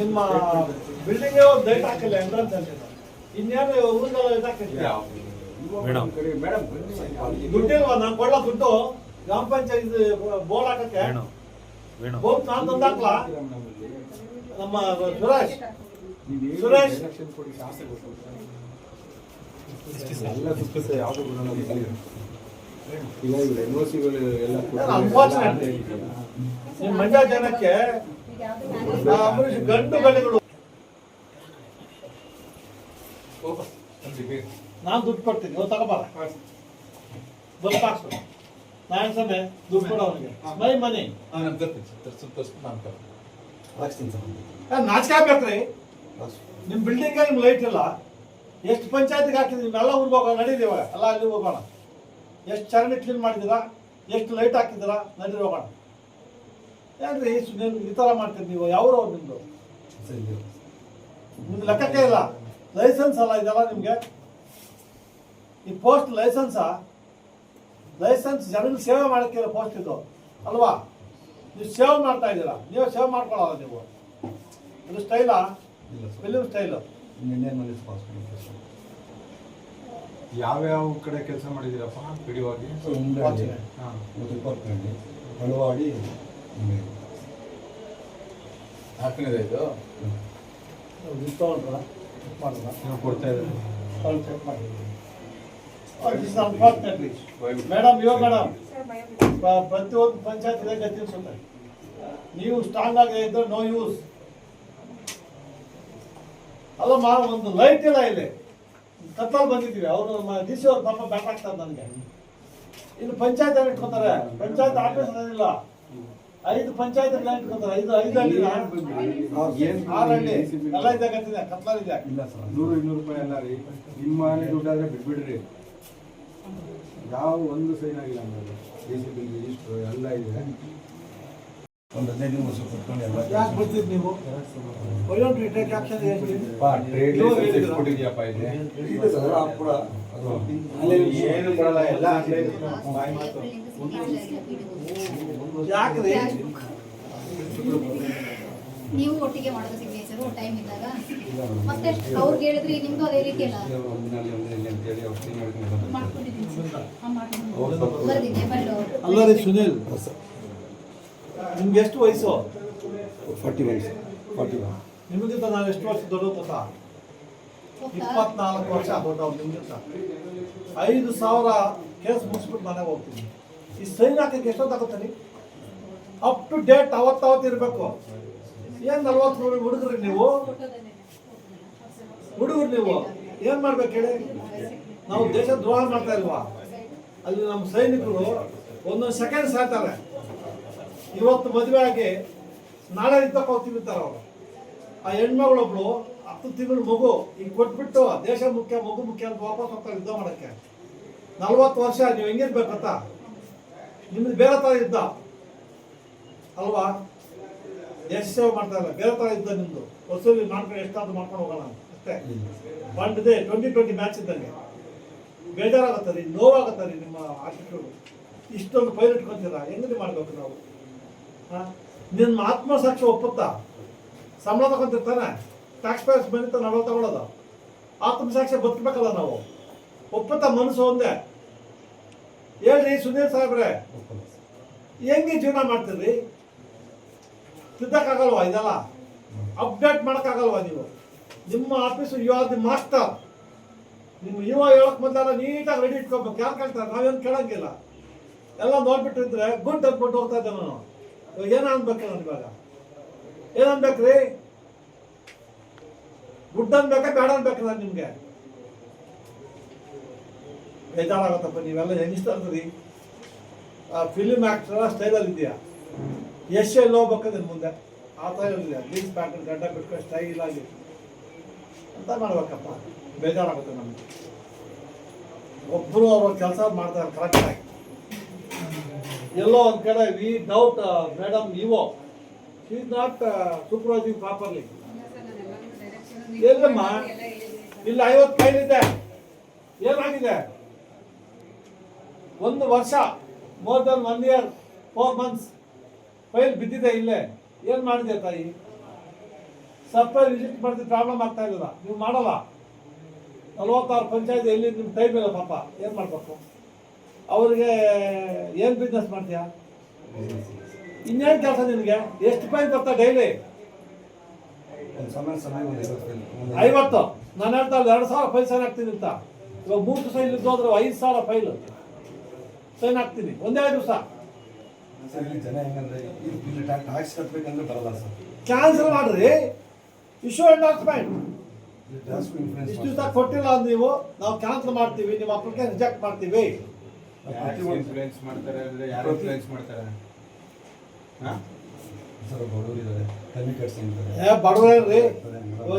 ನಿಮ್ಮ ಬಿಲ್ಡಿಂಗ್ ಒಂದು ಲೈಟ್ ಹಾಕಿಲ್ಲ ಎಂಟ್ರೆನ್ಸ್ ಅಂತ ಇನ್ನೇನು ಊರಿಗೆಲ್ಲ ಲೈಟ್ ಹಾಕಿಲ್ಲ ಮೇಡಮ್. ದುಡ್ಡಿಲ್ವಾ? ನಾನು ದುಡ್ಡು. ಗ್ರಾಮ ಪಂಚಾಯತ್ ಬೋರ್ಡ್ ಹಾಕಕ್ಕೆ. ವೇಣು ವೇಣು. ಬೋರ್ಡ್ ನಾನು ತಂದಾಕ್ಲ? ನಮ್ಮ ಸುರೇಶ್. ಸುರೇಶ್. ಎಲ್ಲ ಯಾವುದು ಮಂಡ್ಯ ಜನಕ್ಕೆ ಗಂಡು ಗಲಿಗಳು ನಾನು ದುಡ್ಡು ಕೊಡ್ತೀನಿ ಇವತ್ತು ತಗೋಬಾರ ಬಸ್ ಹಾಕ್ಸು. ನಾನು ಸಮಯ ದುಡ್ಡು ಕೊಡು ಅವನಿಗೆ. ಮೈ ಮನಿ. ನಾಚಿಕೆ ಆಗ್ಬೇಕ್ರಿ ನಿಮ್ ಬಿಲ್ಡಿಂಗ್ ನಿಮ್ ಲೈಟ್ ಇಲ್ಲ. ಎಷ್ಟು ಪಂಚಾಯತ್ಗೆ ಹಾಕಿದ್ರಿ ನಿಮ್ಮೆಲ್ಲ ಊರಿಗೆ ಹೋಗೋಣ ನಡೀರಿ ಇವಾಗ. ಎಲ್ಲ ಅಲ್ಲಿ ಹೋಗೋಣ. ಎಷ್ಟು ಚರಂಡಿ ಕ್ಲೀನ್ ಮಾಡಿದ್ದೀರಾ ಎಷ್ಟು ಲೈಟ್ ಹಾಕಿದ್ದೀರಾ ನಡೀರಿ ಹೋಗೋಣ. ಸುಮ್ಮನೆ ಈ ಥರ ಮಾಡ್ತೀರಿ ನೀವು? ಯಾವ್ರು ಅವ್ರು ನಿಮ್ದು? ನಿಮ್ದು ಲೆಕ್ಕಕ್ಕೆ ಇಲ್ಲ. ಲೈಸೆನ್ಸ್ ಅಲ್ಲ ಇದೆಲ್ಲ ನಿಮ್ಗೆ. ಈ ಪೋಸ್ಟ್ ಲೈಸೆನ್ಸಾ ಲೈಸೆನ್ಸ್ ಜನರಿಗೆ ಸೇವೆ ಮಾಡೋಕ್ಕೆ ಪೋಸ್ಟ್ ಇದು. ಅಲ್ವಾ? ನೀವು ಸೇವ್ ಮಾಡ್ತಾ ಇದ್ದೀರಾ? ನೀವು ಸೇವ್ ಮಾಡ್ಕೊಳ್ಳಲ್ಲ ನೀವು? ಇದು ಸ್ಟೈಲಾ ಫಿಲಿಮ್ ಸ್ಟೈಲು ಯಾವ್ಯಾವ ಕಡೆ ಕೆಲಸ ಮಾಡಿದಿರಪ್ಪ ಪಿಡಿವಾಗಿ ಹಳವಾಡಿ ಹಾಕ್ಕೊಂಡಿದೆ ಇದು? ಇದು ತಗೊಂಡ್ರ? ಮಾಡಲ್ಲ ನೀವು ಕೊಡ್ತಾ ಇದ್ದೀವಿ ಅವ್ರು ಚೆಕ್ ಮಾಡಿ. ಮೇಡಮ್ ಇವಾಗ ಮೇಡಮ್ ಪ್ರತಿಯೊಂದು ಪಂಚಾಯತ್ ಇದೆ ಗತಿ ಸುಮ್ಮನೆ ನೀವು ಸ್ಟ್ರಾಂಗ್ ಆಗಿ ಇದ್ರೆ ನೋ ಯೂಸ್ ಅಲ್ಲಮ್ಮ ಒಂದು ಲೈಟ್ ಇಲ್ಲ ಇಲ್ಲಿ. ಕತ್ತಲ್ ಬಂದಿದ್ದೀವಿ. ಅವರು ಡಿ ಸಿ ಅವ್ರು ಪಾಪ ಬ್ಯಾಟ್ ಆಗ್ತಾರೆ ನನಗೆ. ಇಲ್ಲಿ ಪಂಚಾಯತ್ ಇಟ್ಕೊತಾರೆ? ಪಂಚಾಯತ್ ಆಫೀಸ್ ಇಲ್ಲ ಐದು ಪಂಚಾಯತ್ ಇಟ್ಕೊತಾರೆ. ಐದು ಐದು ಹಳ್ಳಿ ಆರು ಹಳ್ಳಿ. ಎಲ್ಲ ಇಲ್ಲ ಸರ್ ನೂರು ಇನ್ನೂರು ರೂಪಾಯಿ ಅಲ್ಲ ರೀ. ನಿಮ್ಮ ಮನೆ ದುಡ್ಡಾದ್ರೆ ಬಿಟ್ಬಿಡ್ರಿ. ಯಾವ ಒಂದು ಸೈನ್ ಆಗಿಲ್ಲ ಅಂದ್ರೆ ಡಿ ಸಿ ರಿಜಿಸ್ಟ್ರು ಎಲ್ಲ ಇದೆ. ಒಂದು ಹದಿನೈದು ನಿಮಿಷ ಕುತ್ಕೊಂಡು ಎಲ್ಲ ಯಾಕೆ ನೀವು? Trade licence? ಕೊಟ್ಟಿದ್ಯಪ್ಪ ಇಲ್ಲಿ. ಇದೆ ಸರ್ ಆ ಕೂಡ. ಅದು ಏನು ಬರಲ್ಲ ಎಲ್ಲ ಅಂಗಡಿ ಬಾಯಿ ಮಾತು ಯಾಕ್ರಿ? ನೀವು ಒಟ್ಟಿಗೆ ಮಾಡೋದು ಸಿಗ್ನೇಚರ್ ಟೈಮ್ ಇದ್ದಾಗ? ಮತ್ತೆ ಅವ್ರಿಗೆ ಹೇಳಿದ್ರಿ ನಿಮ್ದು ಅದೇ ರೀತಿ ಅಲ್ಲ ಒಂದಿನಲ್ಲಿ ಒಂದಿನಲ್ಲಿ ಅಂತೇಳಿ ಅವ್ರು clean ಮಾಡ್ಕೊಂಡು ನಿಮ್ಗೆ ಎಷ್ಟು ವಯಸ್ಸು? ಫಾರ್ಟಿ ವಯಸ್ಸು ಫಾರ್ಟಿ ಒನ್. ನಿಮಗಿಂತ ನಾನು ಎಷ್ಟು ವರ್ಷ ದೊಡ್ಡ ಗೊತ್ತಾ? ಇಪ್ಪತ್ನಾಲ್ಕು ವರ್ಷ ದೊಡ್ಡವ್ರು ನಿಮ್ಗಿಂತ. ಐದು ಸಾವಿರ ಕೇಸ್ ಮುಗಿಸ್ಬಿಟ್ಟು ನಾನೇ ಹೋಗ್ತೀನಿ. ಈ ಸೈನ್ ಹಾಕಕ್ಕೆ ಎಷ್ಟೊತ್ತು ರೀ ಅಪ್ ಟು ಡೇಟ್ ಅವತ್ತಾವತ್ತು ಇರಬೇಕು. ಏನು ನಲ್ವತ್ತು ಹುಡುಗರು ನೀವು? ಹುಡುಗರು ನೀವು? ಏನು ಮಾಡ್ಬೇಕು ಹೇಳಿ? ನಾವು ದೇಶ ದ್ರೋಹ ಮಾಡ್ತಾ ಇಲ್ವಾ? ಅಲ್ಲಿ ನಮ್ಮ ಸೈನಿಕರು ಒಂದೊಂದು ಸೆಕೆಂಡ್ ಸಾಯ್ತಾರೆ. ಇವತ್ತು ಮದುವೆ ಆಗಿ ನಾಳೆ ಇದ್ದಕ್ಕೆ ಅಂತಾರೆ ಅವರು. ಆ ಹೆಣ್ಮಗಳೊಬ್ಳು ಹತ್ತು ತಿಂಗಳು ಮಗು ಈಗ ಕೊಟ್ಬಿಟ್ಟು ದೇಶ ಮುಖ್ಯ, ಮಗು ಮುಖ್ಯ ಅಂತ ವಾಪಸ್ ಹೋಗ್ತಾರೆ ಯುದ್ಧ ಮಾಡಕ್ಕೆ. ನಲ್ವತ್ತು ವರ್ಷ ನೀವು ಹೆಂಗಿರ್ಬೇಕಂತ ನಿಮ್ದು ಬೇರೆ ಥರ ಯುದ್ಧ. ಅಲ್ವಾ? ದೇಶ ಸೇವೆ ಮಾಡ್ತಾ ಇಲ್ಲ ಬೇರೆ ಥರ ಯುದ್ಧ ನಿಮ್ದು. ವಸೂಲಿ ಮಾಡ್ಕೊಂಡು ಎಷ್ಟಾದ್ರು ಮಾಡ್ಕೊಂಡು ಹೋಗೋಣ ಅಷ್ಟೇ. ಬಂಡ್ ಇದೆ ಟ್ವೆಂಟಿ ಟ್ವೆಂಟಿ ಮ್ಯಾಚ್ ಇದ್ದಂಗೆ. ಬೇಜಾರಾಗತ್ತೆ ರೀ, ನೋವಾಗತ್ತೆ ರೀ ನಿಮ್ಮ ಆಟಿಟ್ಯೂಡ್ ಇಷ್ಟೊಂದು ಪೈಲಟ್ ಇಟ್ಕೊಂತೀರ ಹೆಂಗದಿ ಮಾಡ್ಬೇಕು ನಾವು? ನಿನ್ನ ಆತ್ಮಸಾಕ್ಷಿ ಒಪ್ಪುತ್ತಾ? ಸಂಬಳ ತಗೊಂತಿರ್ತಾನೆ ಟ್ಯಾಕ್ಸ್ ಪೇಯರ್ಸ್ ಬಂದಿತ್ತ ನಾವು ತಗೊಳ್ಳೋದು. ಆತ್ಮಸಾಕ್ಷಿ ಬದುಕಬೇಕಲ್ಲ ನಾವು. ಒಪ್ಪುತ್ತಾ ಮನಸ್ಸು ಒಂದೇ? ಹೇಳ್ರಿ ಸುನೀಲ್ ಸಾಹೇಬ್ರೆ, ಹೆಂಗೆ ಜೀವನ ಮಾಡ್ತೀರಿ ತಿದ್ದಕ್ಕಾಗಲ್ವಾ ಇದೆಲ್ಲ? ಅಪ್ಡೇಟ್ ಮಾಡೋಕ್ಕಾಗಲ್ವಾ ನೀವು? ನಿಮ್ಮ ಆಫೀಸ್ ಯು ಆರ್ ಮಾಸ್ಟರ್ ನಿಮ್ಮ ಯುವ ಹೇಳಕ್ ಬಂದಾಗ ನೀಟಾಗಿ ರೆಡಿ ಇಟ್ಕೋಬೇಕು. ಯಾರು ಕೇಳ್ತಾರೆ? ನಾವೇನು ಕೇಳಂಗಿಲ್ಲ. ಎಲ್ಲ ನೋಡ್ಬಿಟ್ಟಿದ್ರೆ ಗುಡ್ ಅಂದ್ಬಿಟ್ಟು ಹೋಗ್ತಾ ಇದ್ದೆ ನಾನು. ಏನು ಅನ್ಬೇಕು ನಾನು ಇವಾಗ ಏನು ಅನ್ಬೇಕ್ರಿ ಗುಡ್ ಅನ್ಬೇಕಾ ಬೇಡ ಅನ್ಬೇಕು ನಾನು ನಿಮಗೆ? ಬೇಜಾರಾಗತ್ತಪ್ಪ, ನೀವೆಲ್ಲ ಹೆಂಗಿಸ್ತಾರ್ರಿ ಆ ಫಿಲಿಮ್ ಆಕ್ಟರ್ ಸ್ಟೈಲಲ್ಲಿ ಇದೆಯಾ ಯಶ್ ಎಲ್ಲಿ ಹೋಗ್ಬೇಕು ಮುಂದೆ? ಆ ಥರ ಇಲ್ಲ ಜೀನ್ಸ್ ಪ್ಯಾಂಟ್ ಗಡ್ಡ ಬಿಟ್ಕೊಂಡು ಸ್ಟೈಲ್ ಆಗಿ ಅಂತ ಮಾಡ್ಬೇಕಪ್ಪ? ಬೇಜಾರಾಗುತ್ತೆ ನಮಗೆ. ಒಬ್ಬರು ಅವ್ರ ಕೆಲಸ ಮಾಡ್ತಾರೆ ಕರೆಕ್ಟಾಗಿ ಎಲ್ಲೋ ಒಂದು ಕಡೆ we doubt madam ಇವೋ she is not supervising properly Yellamma? ಇಲ್ಲ, ಐವತ್ತು ಇದೆ. ಏನಾಗಿದೆ? ಒಂದು ವರ್ಷ more than one year four months file ಬಿದ್ದಿದೆ ಇಲ್ಲೇ. ಏನು ಮಾಡಿದೆ ತಾಯಿ? ಸರ್ಪ್ರೈಸ್ ವಿಸಿಟ್ ಮಾಡಿದ್ರೆ ಪ್ರಾಬ್ಲಮ್ ಆಗ್ತಾ ಇಲ್ಲ ನೀವು ಮಾಡಲ್ಲ? ನಲ್ವತ್ತಾರು ಪಂಚಾಯತ್ ಎಲ್ಲಿ ನಿಮ್ಮ ಟೈಮ್ ಇಲ್ಲ ಪಾಪ. ಏನು ಮಾಡಬೇಕು? ಅವರಿಗೆ ಏನು ಬಿಸ್ನೆಸ್ ಮಾಡ್ತೀಯಾ? ಇನ್ನೇನು ಕೆಲಸ ನಿನಗೆ? ಎಷ್ಟು ಪೈನ್ ಬರ್ತಾ ಡೈಲಿ ಐವತ್ತು. ರೂಪಾಯಿ. ನಾನು ಹೇಳ್ತಾ ಎರಡು ಸಾವಿರ ಫೈಲ್ ಸೈನ್ ಹಾಕ್ತೀನಿ ಅಂತ. ಇವಾಗ ಮೂರು ಸೈನ್ ಇದ್ದು ಅಂದ್ರೆ ಐದು ಸಾವಿರ ಫೈಲ್ ಸೈನ್ ಹಾಕ್ತೀನಿ. ಒಂದೇ ದಿವಸ. ಕ್ಯಾನ್ಸಲ್ ಮಾಡ್ರಿ. ಇಶ್ಯೂ ಅಂಡ್ ಡಾಕ್ಯುಮೆಂಟ್ ಇಷ್ಟು ದಿವಸ ಕೊಟ್ಟಿಲ್ಲ ನೀವು. ನಾವು ಕ್ಯಾನ್ಸಲ್ ಮಾಡ್ತೀವಿ. ನಿಮ್ಮ ಅಪ್ಲಿಕೇಶನ್ ರಿಜೆಕ್ಟ್ ಮಾಡ್ತೀವಿ. ಇನ್ಫ್ಲೂಯೆನ್ಸ್ ಮಾಡ್ತಾರೆ ಅಂದ್ರೆ ಯಾರು ಇನ್ಫ್ಲೂಯೆನ್ಸ್ ಮಾಡ್ತಾರೆ? ಹಾ? ಸರ್ ಬಡವರಿದ್ದಾರೆ ಕಮ್ಮಿ ಕಟ್ಸಿ ಅಂತಾರೆ ಏ ಬಡವರೇ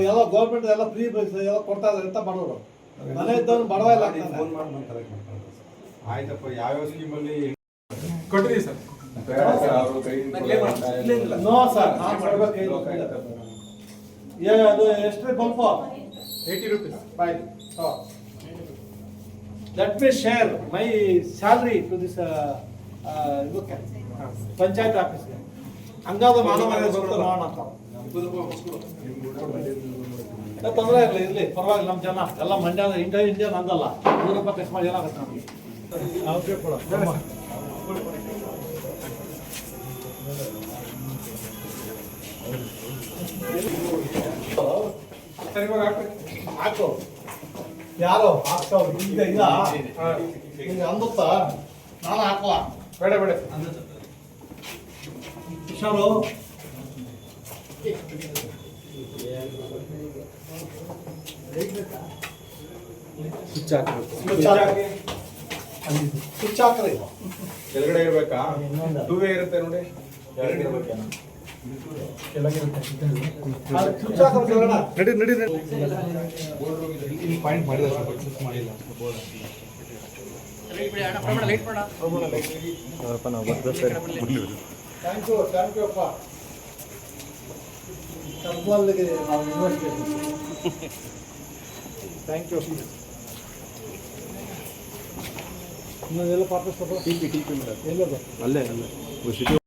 ಎಲ್ಲ ಗೌರ್ಮೆಂಟ್ ಎಲ್ಲ ಫ್ರೀ ಎಲ್ಲ ಕೊಡ್ತಾ ಇದ್ದಾರೆ ಅಂತ ಬಡವರು. ಮನೆ ಇದ್ದವ್ರು ಬಡವ ಇಲ್ಲ. ಫೋನ್ ಮಾಡಿ ನಾನು ಕಲೆಕ್ಟ್ ಮಾಡ್ತಾರೆ ಸರ್. ಆಯ್ತಪ್ಪ ಯಾವ್ಯಾವ ಸ್ಕೀಮಲ್ಲಿ ಕೊಟ್ಟಿದ್ದೀವಿ ಸರ್. ಅವರು ಕೈಯಿಂದ ನೋ ಸರ್ ನಾನು ಮಾಡ್ಬೇಕು ಏ ಅದು ಎಷ್ಟು ಬಂಪ eighty rupees boy let me share my salary to this ಇದಕ್ಕೆ ಪಂಚಾಯತ್ ಆಫೀಸ್ಗೆ ಹಂಗಾದ ಮಾನವ ಬರ್ತಾರೆ ಮಾಡೋಣ ಅಂತ. ಏ, ತೊಂದ್ರೆ ಇಲ್ಲ ಇರ್ಲಿ ಪರವಾಗಿಲ್ಲ ನಮ್ಮ ಜನ. ಎಲ್ಲ ಮಂಡ್ಯ ಇಂಡಿಯಾ ಇಂಡಿಯಾ ನಂದಲ್ಲ ನೂರ ರೂಪಾಯಿ ಸುಮಾರು ಮಾಡಿ ಏನಾಗುತ್ತೆ ನಮಗೆ? ಇವಾಗ ಹಾಕು. ಯಾರೋ? ಹಾಕ್ತಾವ್ ಈಗ ಇಲ್ಲ. ಈಗ ಅಂದುತ್ತಾ ನಾನು ಹಾಕುವ. ಬೇಡ ಬೇಡ. ಹುಷಾರು? ಸ್ವಿಚ್ ಹಾಕ್ರಿ ಸ್ವಿಚ್ ಹಾಕ್ರಿ. ಕೆಳಗಡೆ ಇರ್ಬೇಕಾ? ಟೂ ವೇ ಇರುತ್ತೆ ನೋಡಿ. ಕೆಳಗಡೆ ಇರ್ಬೇಕೇನೋ. ಅದು ಸ್ವಿಚ್ ಹಾಕ್ರಿ ಕೆಳಗಡೆ. ಪಾಯಿಂಟ್ ಮಾಡಿದ ಮಾಡಿಲ್ಲ ಥ್ಯಾಂಕ್ ಯು ಥ್ಯಾಂಕ್ ಯು ಅಪ್ಪ ಕರ್ಮಲ್ಲಿಗೆ ನಾವು ಯೂನಿವರ್ಸಿಟಿ ಥ್ಯಾಂಕ್ ಯು ಇನ್ನೊಂದೆಲ್ಲ ಪಾಪ ಎಲ್ಲದು ಅಲ್ಲೇ ಅಲ್ಲೇ